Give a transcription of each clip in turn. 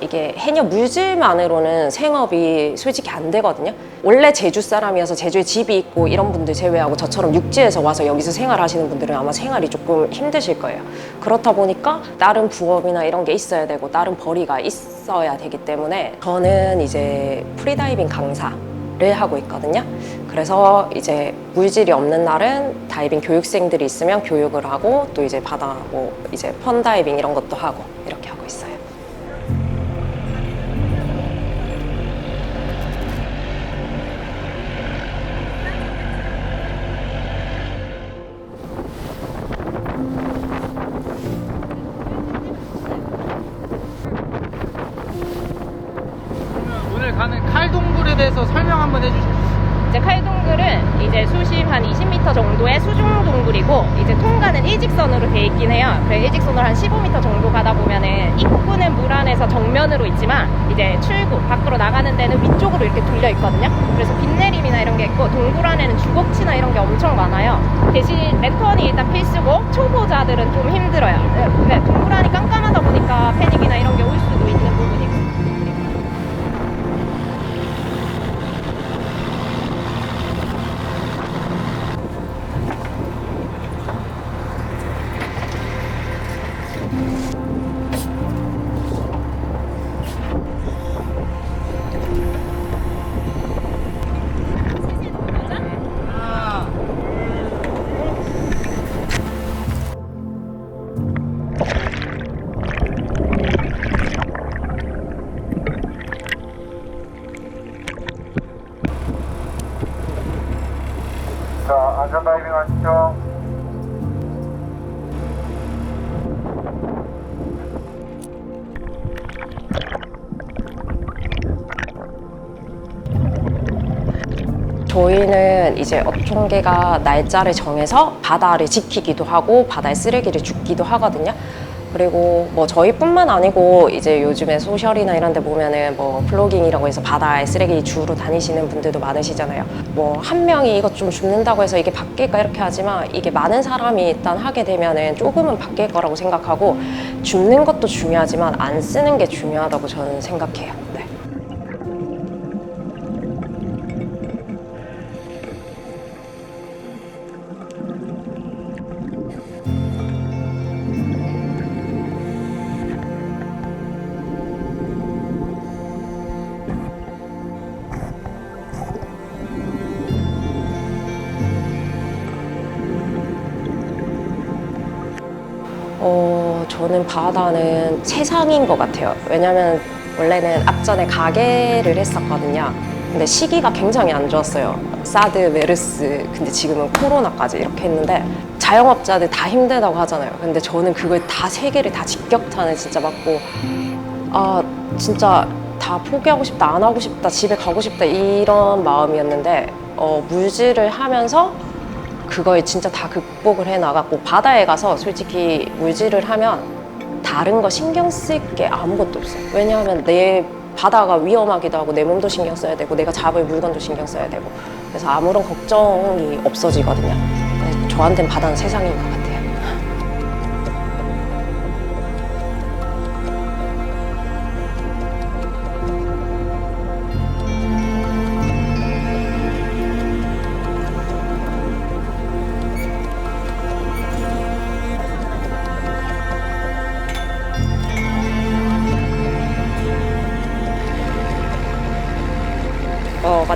이게 해녀 물질만으로는 생업이 솔직히 안 되거든요. 원래 제주 사람이어서 제주에 집이 있고 이런 분들 제외하고 저처럼 육지에서 와서 여기서 생활하시는 분들은 아마 생활이 조금 힘드실 거예요. 그렇다 보니까 다른 부업이나 이런 게 있어야 되고 다른 벌이가 있어야 되기 때문에 저는 이제 프리다이빙 강사 를 하고 있거든요. 그래서 이제 물질이 없는 날은 다이빙 교육생들이 있으면 교육을 하고 또 이제 바다 뭐 이제 펀다이빙 이런 것도 하고 대해서 설명 한번 해주시죠. 이제 칼동굴은 이제 수심 한 20m 정도의 수중 동굴이고 이제 통과는 일직선으로 돼 있긴 해요. 그래 일직선으로 한 15m 정도 가다 보면은 입구는 물 안에서 정면으로 있지만 이제 출구 밖으로 나가는 데는 위쪽으로 이렇게 돌려 있거든요. 그래서 빗내림이나 이런 게 있고 동굴 안에는 주걱치나 이런 게 엄청 많아요. 대신 랜턴이 일단 필수고 초보자들은 좀 힘들어요. 안전 다이빙 하시죠. 저희는 이제 업종계가 날짜를 정해서 바다를 지키기도 하고 바다에 쓰레기를 줍기도 하거든요. 그리고 뭐 저희뿐만 아니고 이제 요즘에 소셜이나 이런 데 보면은 뭐 플로깅이라고 해서 바다에 쓰레기 주우러 다니시는 분들도 많으시잖아요. 뭐 한 명이 이것 좀 줍는다고 해서 이게 바뀔까 이렇게 하지만 이게 많은 사람이 일단 하게 되면은 조금은 바뀔 거라고 생각하고 줍는 것도 중요하지만 안 쓰는 게 중요하다고 저는 생각해요. 어, 저는 바다는 세상인 것 같아요. 왜냐면 원래는 앞전에 가게를 했었거든요. 근데 시기가 굉장히 안 좋았어요. 사드, 메르스, 근데 지금은 코로나까지 이렇게 했는데 자영업자들 다 힘들다고 하잖아요. 근데 저는 그걸 다 세 개를 다 직격탄을 진짜 맞고 아 진짜 다 포기하고 싶다, 안 하고 싶다, 집에 가고 싶다 이런 마음이었는데 어, 물질을 하면서 그걸 진짜 다 극복을 해 나갔고 바다에 가서 솔직히 물질을 하면 다른 거 신경 쓸 게 아무것도 없어요. 왜냐하면 내 바다가 위험하기도 하고 내 몸도 신경 써야 되고 내가 잡을 물건도 신경 써야 되고 그래서 아무런 걱정이 없어지거든요. 저한테는 바다는 세상인 것 같아요.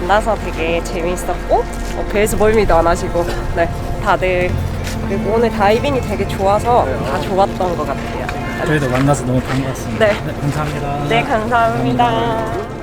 만나서 되게 재밌었고 어, 배에서 멀미도 안 하시고 네 다들 그리고 오늘 다이빙이 되게 좋아서 다 좋았던 것 같아요. 저희도 만나서 너무 반갑습니다. 네. 감사합니다. 네 감사합니다.